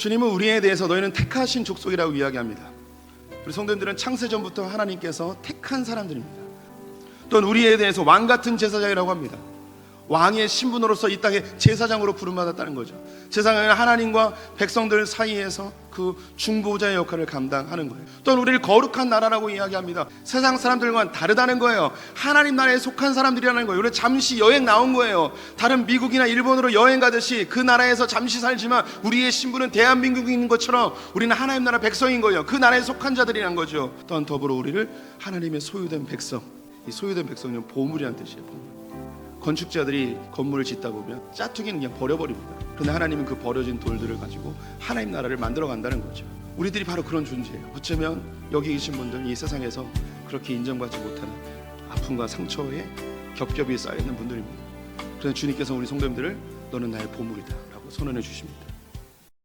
주님은 우리에 대해서 너희는 택하신 족속이라고 이야기합니다. 우리 성도님들은 창세 전부터 하나님께서 택한 사람들입니다. 또한 우리에 대해서 왕 같은 제사장이라고 합니다. 왕의 신분으로서 이 땅에 제사장으로 부름받았다는 거죠. 제사장은 하나님과 백성들 사이에서 그 중보자의 역할을 감당하는 거예요. 또한 우리를 거룩한 나라라고 이야기합니다. 세상 사람들과는 다르다는 거예요. 하나님 나라에 속한 사람들이라는 거예요. 우리 잠시 여행 나온 거예요. 다른 미국이나 일본으로 여행 가듯이 그 나라에서 잠시 살지만 우리의 신분은 대한민국인 것처럼 우리는 하나님 나라 백성인 거예요. 그 나라에 속한 자들이란 거죠. 또한 더불어 우리를 하나님의 소유된 백성. 이 소유된 백성은 보물이란 뜻이에요. 보물. 건축자들이 건물을 짓다 보면 짜투기는 그냥 버려버립니다. 그런데 하나님은 그 버려진 돌들을 가지고 하나님 나라를 만들어 간다는 거죠. 우리들이 바로 그런 존재예요. 어쩌면 여기 계신 분들 이 세상에서 그렇게 인정받지 못하는 아픔과 상처에 겹겹이 쌓여 있는 분들입니다. 그래서 주님께서 우리 성도님들을 너는 나의 보물이다라고 선언해 주십니다.